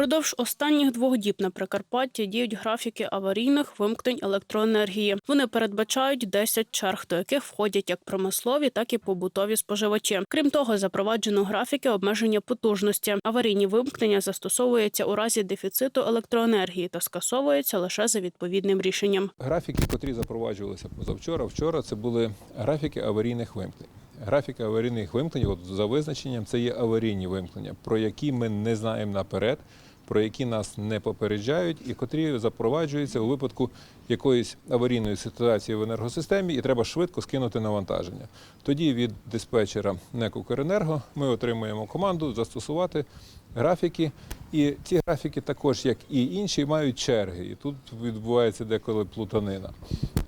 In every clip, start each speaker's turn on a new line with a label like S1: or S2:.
S1: Впродовж останніх двох діб на Прикарпатті діють графіки аварійних вимкнень електроенергії. Вони передбачають 10 черг, до яких входять як промислові, так і побутові споживачі. Крім того, запроваджено графіки обмеження потужності. Аварійні вимкнення застосовуються у разі дефіциту електроенергії та скасовуються лише за відповідним рішенням.
S2: Графіки, котрі запроваджувалися позавчора, вчора, це були графіки аварійних вимкнень. Графіки аварійних вимкнень, от за визначенням, це є аварійні вимкнення, про які ми не знаємо наперед, про які нас не попереджають, і котрі запроваджуються у випадку якоїсь аварійної ситуації в енергосистемі, і треба швидко скинути навантаження. Тоді від диспетчера НЕК «Укренерго» ми отримуємо команду застосувати графіки. І ці графіки також, як і інші, мають черги. І тут відбувається деколи плутанина.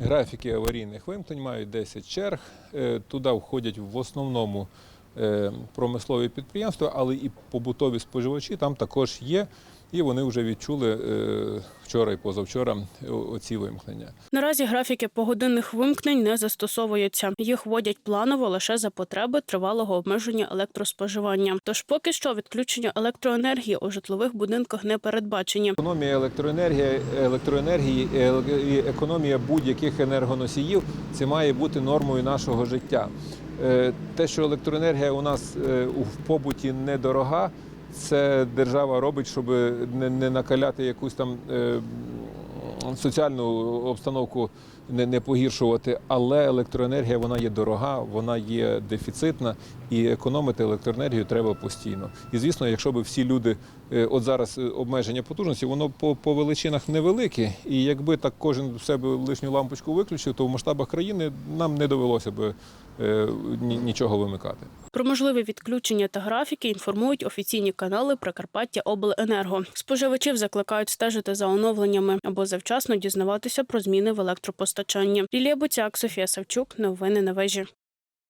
S2: Графіки аварійних вимкнень мають 10 черг. Е, Туди входять в основному промислові підприємства, але і побутові споживачі там також є. І вони вже відчули е, вчора і позавчора оці вимкнення.
S1: Наразі графіки погодинних вимкнень не застосовуються. Їх вводять планово лише за потреби тривалого обмеження електроспоживання. Тож поки що відключення електроенергії у житлових будинках не передбачені.
S2: Економія електроенергії, електроенергії е, і економія будь-яких енергоносіїв це має бути нормою нашого життя. Е, Те, що електроенергія у нас е, в побуті недорога, це держава робить, щоб не, накаляти якусь там е, соціальну обстановку не, погіршувати. Але електроенергія вона є дорога, вона є дефіцитна, і економити електроенергію треба постійно. І звісно, якщо б всі люди, от зараз обмеження потужності, воно по, по величинах невелике, і якби так кожен в себе лишню лампочку виключив, то в масштабах країни нам не довелося б ні- нічого вимикати.
S1: Про можливе відключення та графіки інформують офіційні канали Прикарпаття Обленерго. Споживачів закликають стежити за оновленнями або завчасно дізнаватися про зміни в електропостачанні. Лілія Буцяк, Софія Савчук. Новини на вежі.